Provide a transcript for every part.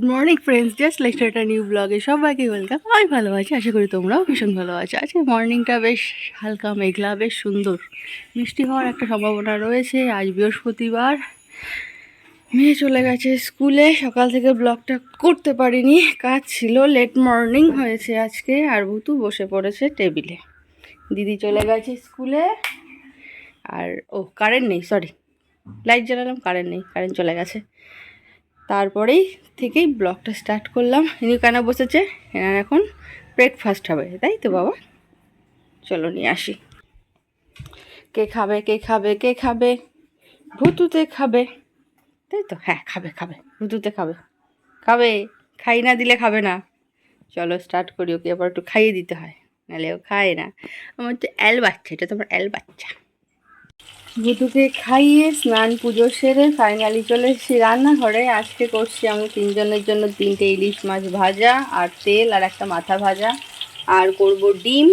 Good morning friends just like একটা new ব্লগে সবাইকে ওয়েলকাম আমি ভালো আছি, আশা করি তোমরাও ভীষণ ভালো আছো। আজকে মর্নিংটা বেশ হালকা মেঘলা, বেশ সুন্দর। বৃষ্টি হওয়ার একটা সম্ভাবনা রয়েছে। আজ বৃহস্পতিবার। মেয়ে চলে গেছে স্কুলে। সকাল থেকে ব্লগটা করতে পারিনি। কাজ ছিল লেট মর্নিং হয়েছে আজকে। আর ভুতু বসে পড়েছে টেবিলে দিদি চলে গেছে স্কুলে। আর, ও কারেন্ট নেই সরি লাইট জ্বালালাম কারেন্ট নেই কারেন্ট চলে গেছে। তারপরেই থেকেই ব্লগটা স্টার্ট করলাম। ইনি কেন বসেছে? এনার এখন ব্রেকফাস্ট হবে, তাই তো বাবা? চলো নিয়ে আসি। কে খাবে কে খাবে কে খাবে? ভুতুতে খাবে। তাই তো? হ্যাঁ খাবে খাবে, ভুতুতে খাবে। খাবে, খাই না দিলে খাবে না। চলো স্টার্ট করি, ওকে আবার একটু খাইয়ে দিতে হয়। নাহলে ও খায় না। আমার তো অ্যাল বাচ্চা, এটা তোমার অ্যাল বাচ্চা। ভুতুকে খাইয়ে স্নান পুজো সেরে ফাইনালি চলে এসেছি রান্নাঘরে। আজকে করছি আমি তিনজনের জন্য তিনটে ইলিশ মাছ ভাজা আর তেল আর একটা মাথা ভাজা। আর করব ডিম।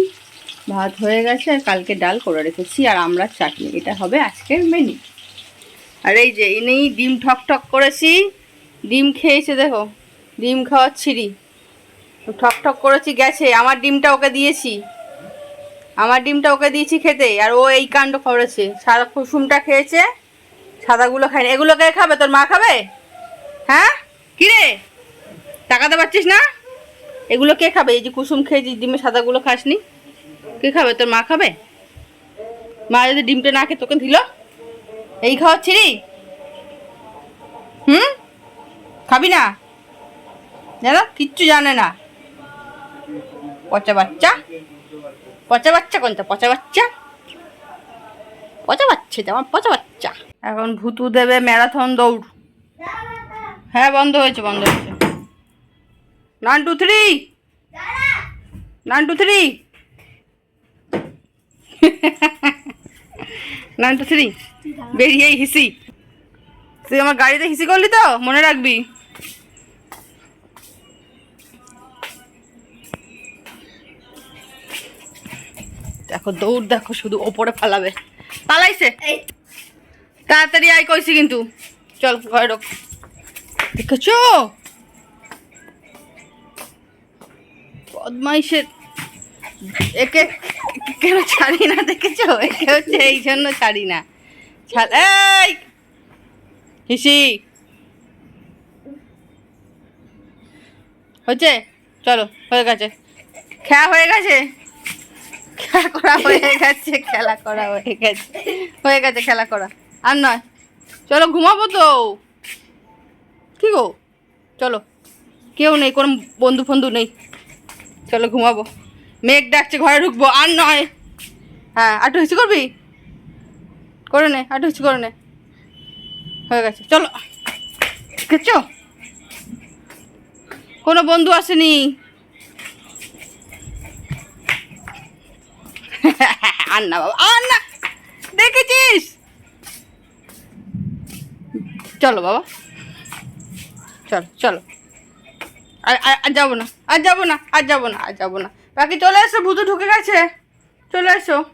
ভাত হয়ে গেছে আর কালকে ডাল করে রেখেছি আর আমরা চাটনি। এটা হবে আজকের মেনু আর এই যে এনেই ডিম ঠক ঠক করেছি। ডিম খেয়েছে দেখো। ডিম খাওয়াচ্ছিরি ঠক ঠক করেছি, গেছে। আমার ডিমটা ওকে দিয়েছি। আমার ডিমটা ওকে দিয়েছি খেতে, আর ও এই কাণ্ড করেছে। সাদা কুসুমটা খেয়েছে, সাদাগুলো খায়নি। এগুলো কে খাবে? তোর মা খাবে? হ্যাঁ? কি রে? টাকাতে পারছিস না? এগুলো কে খাবে? এই যে কুসুম খেয়েছিস ডিমের সাদাগুলো খাসনি, কে খাবে? তোর মা খাবে? মা যদি ডিমটা না খেয়ে তোকে দিল? এই খাওয়াচ্ছিলি হুম? খাবি না? জানো কিচ্ছু জানে না। পচা বাচ্চা? পচা বাচ্চা কোনটা? পচা বাচ্চা? পচা বাচ্চা আমার পচা বাচ্চা। এখন ভুতু দেবে ম্যারাথন দৌড়। হ্যাঁ বন্ধ হয়েছে বন্ধ হয়েছে। One two three one two three one two three বেরিয়েই হিসি। তুই আমার গাড়িতে হিসি করলি তো? মনে রাখবি? দেখো দৌড় দেখো শুধু ওপরে পালাবে পালাইছে? তাড়াতাড়ি আয় কইছি কিন্তু। চল ঘরে ঢোক দেখেছ? বদমাইশের একে কেন ছাড়ি না দেখেছ? একে হচ্ছে এই জন্য ছাড়ি না। এই! হিসি! হচ্ছে? চলো হয়ে গেছে। খেয়া হয়ে গেছে? খেলা করা হয়ে গেছে, খেলা করা হয়ে গেছে। হয়ে গেছে, খেলা করা। আর নয়। চলো, ঘুমাবো তো। কি গো? চলো। কেউ নেই, কোনো বন্ধু ফন্ধু নেই। চলো, ঘুমাবো। মেঘ ডাকছে, ঘরে ঢুকবো। আর নয়। হ্যাঁ আটু হিসি করবি? করে নে আটু হিসি করে নে। হয়ে গেছে। চলো। দেখছ? কোনো বন্ধু আসেনি। আর না বাবা আর না দেখেছিস? চলো বাবা, চলো চলো। আর, আর- যাব না, আর যাব না, আর যাব না, আর যাব না। বাকি চলে এসো, ভুতু ঢুকে গেছে। চলে এসো।